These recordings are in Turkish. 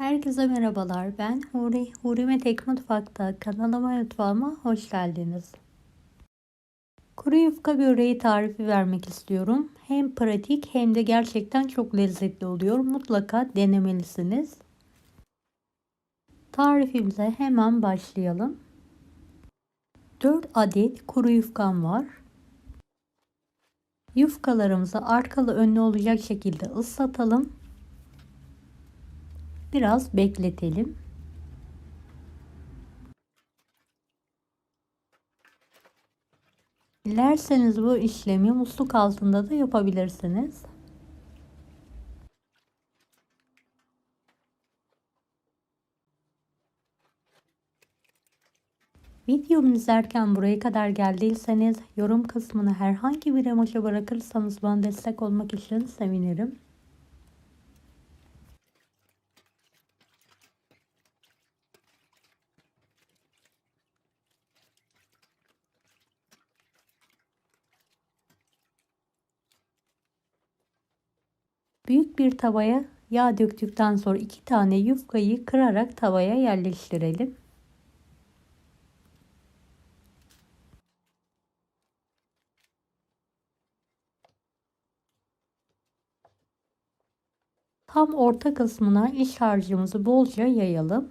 Herkese merhabalar. Ben Huri. Huri ve Tek Mutfak'ta kanalıma mutfağıma hoş geldiniz. Kuru yufka böreği tarifi vermek istiyorum. Hem pratik hem de gerçekten çok lezzetli oluyor. Mutlaka denemelisiniz. Tarifimize hemen başlayalım. 4 adet kuru yufkam var. Yufkalarımızı arkalı önlü olacak şekilde ıslatalım biraz bekletelim. Dilerseniz bu işlemi musluk altında da yapabilirsiniz. Videomu izlerken buraya kadar geldiyseniz yorum kısmına herhangi bir emoji bırakırsanız bana destek olmak için sevinirim. Büyük bir tavaya yağ döktükten sonra iki tane yufkayı kırarak tavaya yerleştirelim. Tam orta kısmına iç harcımızı bolca yayalım.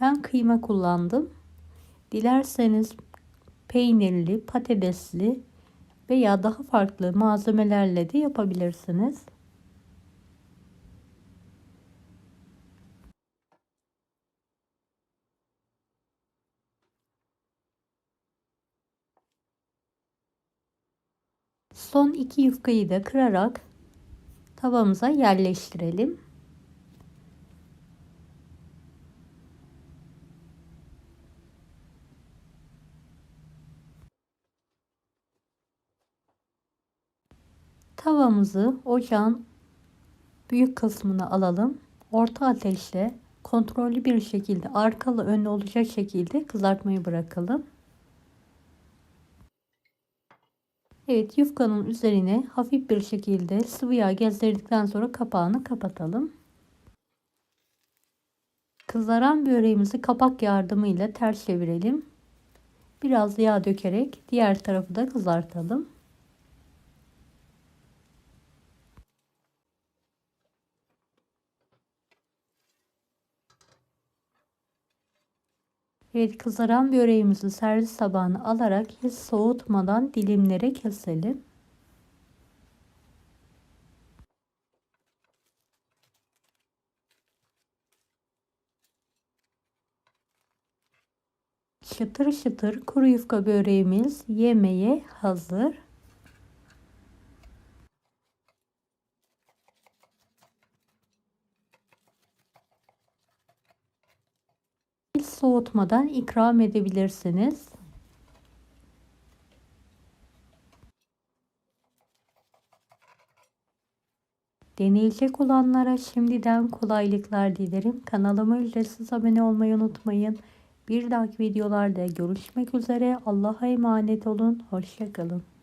Ben kıyma kullandım. Dilerseniz peynirli, patatesli veya daha farklı malzemelerle de yapabilirsiniz. Son iki yufkayı da kırarak tavamıza yerleştirelim. Tavamızı ocağın büyük kısmına alalım. Orta ateşte kontrollü bir şekilde arkalı önlü olacak şekilde kızartmayı bırakalım. Evet yufkanın üzerine hafif bir şekilde sıvı yağ gezdirdikten sonra kapağını kapatalım. Kızaran böreğimizi kapak yardımıyla ters çevirelim. Biraz yağ dökerek diğer tarafı da kızartalım. Evet kızaran böreğimizi servis tabağına alarak hiç soğutmadan dilimlere keselim. Şıtır şıtır kuru yufka böreğimiz yemeğe hazır. Soğutmadan ikram edebilirsiniz. Deneyecek olanlara şimdiden kolaylıklar dilerim. Kanalıma ücretsiz abone olmayı unutmayın. Bir dahaki videolarda görüşmek üzere. Allah'a emanet olun. Hoşçakalın.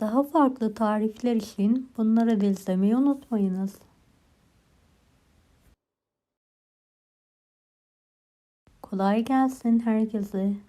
Daha farklı tarifler için bunları da izlemeyi unutmayınız. Kolay gelsin herkese.